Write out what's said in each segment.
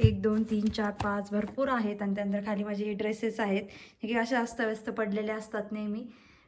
एक दोन तीन चार पाच भरपूर आहेत आणि त्यानंतर खाली माझे ड्रेसेस आहेत. हे की असे अस्तव्यस्त पडलेले असतात नेहमी.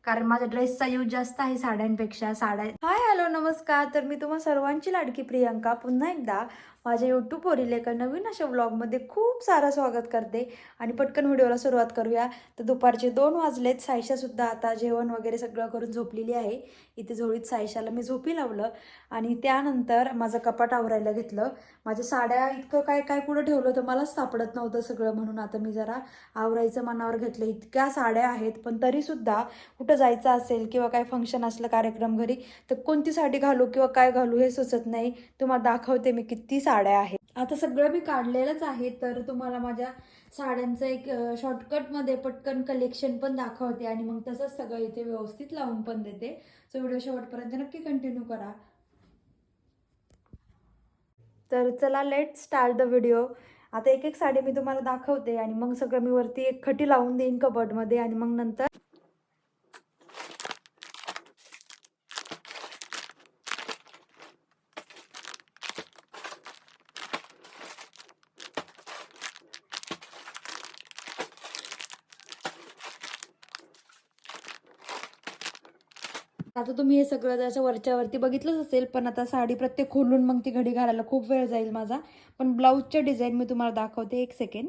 कारण माझ्या ड्रेसचा यूज जास्त आहे साड्यांपेक्षा. साड्या हाय हॅलो नमस्कार. तर मी तुम्हा सर्वांची लाडकी प्रियंका. पुन्हा एकदा माझ्या यूट्यूबवरील एका नवीन अशा व्लॉगमध्ये खूप सारं स्वागत करते. आणि पटकन व्हिडिओला सुरुवात करूया. तर दुपारचे दोन वाजलेत. सायशासुद्धा आता जेवण वगैरे सगळं करून झोपलेली आहे. इथे झोळीत सायशाला मी झोपी लावलं. आणि त्यानंतर माझं कपाट आवरायला घेतलं. माझ्या साड्या इतकं काय काय कुठं ठेवलं तर मलाच सापडत नव्हतं सगळं म्हणून आता मी जरा आवरायचं मनावर घेतलं. इतक्या साड्या आहेत. पण तरीसुद्धा कुठं जायचं असेल किंवा काय फंक्शन असलं कार्यक्रम घरी तर कोणती साडी घालू किंवा काय घालू हे सुचत नाही. तुम्हाला दाखवते मी किती साड्या आहेत. आता सगळं मी काढलेलंच आहे तर तुम्हाला माझ्या साड्यांचं एक शॉर्टकटमध्ये पटकन कलेक्शन पण दाखवते आणि मग तसंच सगळं इथे व्यवस्थित लावून पण देते. सो व्हिडिओ शेवटपर्यंत नक्की कंटिन्यू करा. तर चला लेट स्टार्ट द व्हिडिओ आता एक एक साडी मी तुम्हाला दाखवते आणि मग सगळं मी वरती एक खटी लावून देईन कबर्डमध्ये आणि मग नंतर आता तुम्ही हे सगळं जसं वरच्यावरती बघितलंच असेल पण आता साडी प्रत्येक खोलून मग ती घडी घालायला खूप वेळ जाईल माझा. पण ब्लाऊजच्या डिझाईन मी तुम्हाला दाखवते एक सेकंड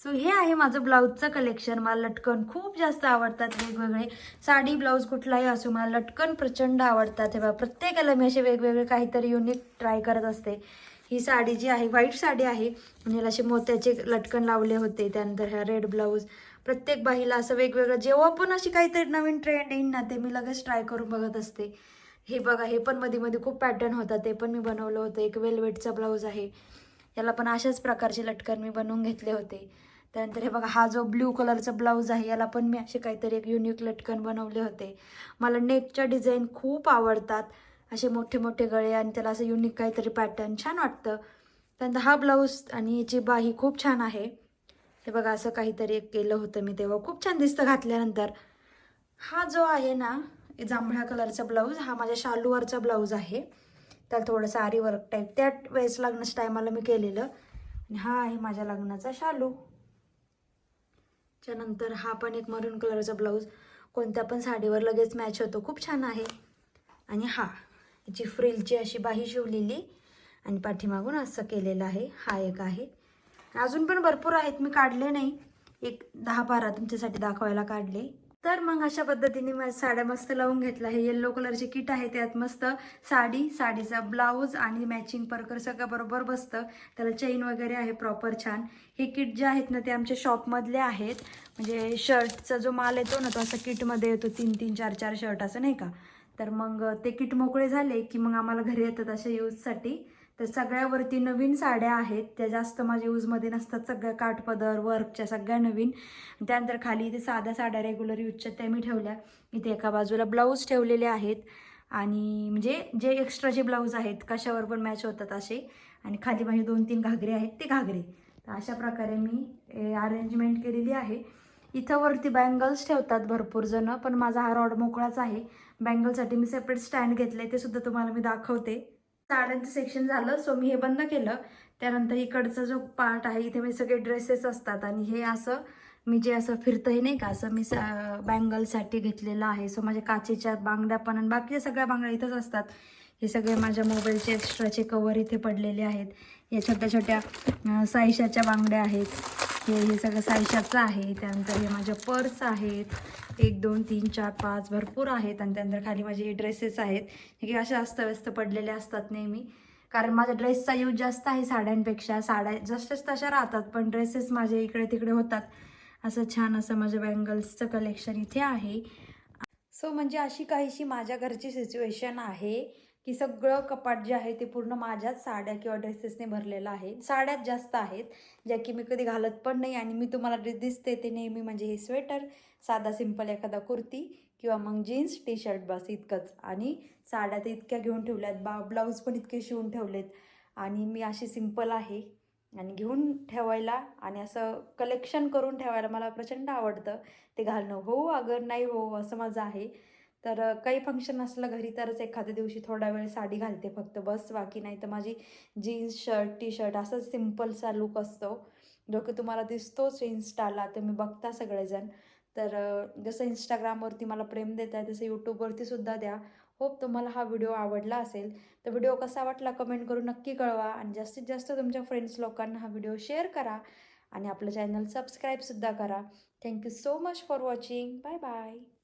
सो हे आहे माझं ब्लाऊजचं कलेक्शन मला लटकन खूप जास्त आवडतात वेगवेगळे. साडी ब्लाऊज कुठलाही असो मला लटकन प्रचंड आवडतात. हे बा प्रत्येकाला मी असे वेगवेगळे काहीतरी युनिक ट्राय करत असते. ही साडी जी आहे व्हाईट साडी आहे म्हणजे आणि असे मोत्याचे लटकन लावले होते. त्यानंतर ह्या रेड ब्लाऊज प्रत्येक बाईला असं वेगवेगळं जेव्हा पण अशी काहीतरी नवीन ट्रेंड येईन ना ते मी लगेच ट्राय करून बघत असते. हे बघा हे पण मध्ये मध्ये खूप पॅटर्न होता ते पण मी बनवलं होतं. एक वेलवेटचा ब्लाऊज आहे. याला पण अशाच प्रकारचे लटकन मी बनवून घेतले होते. त्यानंतर हे बघा हा जो ब्ल्यू कलरचा ब्लाऊज आहे याला पण मी असे काहीतरी एक युनिक लटकन बनवले होते. मला नेकच्या डिझाईन खूप आवडतात. असे मोठे मोठे गळे आणि त्याला असं युनिक काहीतरी पॅटर्न छान वाटतं. त्यानंतर हा ब्लाऊज आणि याची बाही खूप छान आहे. हे बघा असं काहीतरी एक केलं होतं मी तेव्हा. खूप छान दिसतं घातल्यानंतर. हा जो आहे ना जांभळ्या कलरचा ब्लाऊज हा माझ्या शालूवरचा ब्लाऊज आहे. त्याला थोडंसं आरी वर्क टाईप त्या वेळेस लग्नाच्या टायमाला मी केलेलं. आणि हा आहे माझ्या लग्नाचा शालू. त्यानंतर हा पण एक मरून कलरचा ब्लाऊज. कोणत्या पण साडीवर लगेच मॅच होतो. खूप छान आहे. आणि हा याची फ्रिलची अशी बाही शिवलेली. आणि पाठीमागून असं केलेलं आहे. हा एक आहे. अजून पण भरपूर आहेत मी काढले नाही. एक दहा बारा तुमच्यासाठी दाखवायला काढले. तर मग अशा पद्धतीने माझ्या साड्या मस्त लावून घेतल्या. हे येल्लो कलरचे किट आहे त्यात मस्त साडी साडीचा ब्लाऊज आणि मॅचिंग परकर सगळं बरोबर बसतं. त्याला चेन वगैरे आहे प्रॉपर छान. हे किट जे आहेत ना ते आमच्या शॉपमधले आहेत. म्हणजे शर्टचा जो माल येतो ना तो असं किटमध्ये येतो तीन तीन चार चार शर्ट असं नाही का? तर मग ते किट मोकळे झाले की मग आम्हाला घरी येतात अशा यूजसाठी तर सगळ्यावरती नवीन साड्या आहेत. त्या जास्त माझ्या यूजमध्ये नसतात. सगळ्या काठपदर वर्कच्या सगळ्या नवीन. त्यानंतर खाली इथे साध्या साड्या रेग्युलर यूजच्या त्या मी ठेवल्या. इथे एका बाजूला ब्लाऊज ठेवलेले आहेत. आणि म्हणजे जे एक्स्ट्राचे ब्लाऊज आहेत कशावर पण मॅच होतात असे. आणि खाली माझे दोन तीन घागरे आहेत. ते घागरे. तर अशा प्रकारे मी अरेंजमेंट केलेली आहे. इथं वरती बँगल्स ठेवतात भरपूर जणं पण माझा हा रॉड मोकळाच आहे. बँगलसाठी मी सेपरेट स्टँड घेतले ते सुद्धा तुम्हाला मी दाखवते. साड्यांचं सेक्शन झालं सो मी हे बंद केलं. त्यानंतर इकडचा जो पार्ट आहे इथे मी सगळे ड्रेसेस असतात आणि हे असं मी जे असं फिरतं हे नाही का असं मी बँगलसाठी घेतलेलं आहे. सो माझ्या काचेच्या बांगड्या पण आणि बाकीच्या सगळ्या बांगड्या इथंच असतात. हे सगळे माझ्या मोबाईलचे एक्स्ट्राचे कवर इथे पडलेले आहेत. या छोट्या छोट्या साईशाच्या बांगड्या आहेत. हे हे सगळं साईशाचं आहे. त्यानंतर हे माझ्या पर्स आहेत. एक दोन तीन चार पाच भरपूर आहेत आणि त्यानंतर खाली माझे ड्रेसेस आहेत. हे की असे अस्तव्यस्त पडलेले असतात नेहमी. कारण माझ्या ड्रेसचा यूज जास्त आहे साड्यांपेक्षा. साड्या जस्टच तशा राहतात पण ड्रेसेस माझे इकडे तिकडे होतात. असं छान असं माझ्या बँगल्सचं कलेक्शन इथे आहे. सो म्हणजे अशी काहीशी माझ्या घरची सिच्युएशन आहे. की सगळं कपाट जे आहे ते पूर्ण माझ्याच साड्या किंवा ड्रेसेसने भरलेलं आहे. साड्याच जास्त आहेत ज्या की मी कधी घालत पण नाही आणि मी तुम्हाला ड्रेस दिसते ते नेहमी म्हणजे हे स्वेटर साधा सिंपल एखादा कुर्ती किंवा मग जीन्स टी शर्ट बस इतकंच. आणि साड्या तर इतक्या घेऊन ठेवल्यात बा ब्लाऊज पण इतके शिवून ठेवलेत. आणि मी अशी सिंपल आहे आणि घेऊन ठेवायला आणि असं कलेक्शन करून ठेवायला मला प्रचंड आवडतं. ते घालणं हो अगर नाही हो असं माझं आहे. तर काही फंक्शन असलं घरी तरच एखाद्या दिवशी थोडा वेळ साडी घालते फक्त. बस बाकी नाही तर माझी जीन्स शर्ट टी शर्ट असंच सिम्पलचा लुक असतो. जो की तुम्हाला दिसतोच इन्स्टाला तुम्ही बघता सगळेजण. तर जसं इंस्टाग्रामवरती मला प्रेम देत आहे तसं यूट्यूबवरती सुद्धा द्या. होप तुम्हाला हा व्हिडिओ आवडला असेल. तर व्हिडिओ कसा वाटला कमेंट करून नक्की कळवा. आणि जास्तीत जास्त तुमच्या फ्रेंड्स लोकांना हा व्हिडिओ शेअर करा. आणि आपलं चॅनल सबस्क्राईबसुद्धा करा. Thank you so much for watching bye bye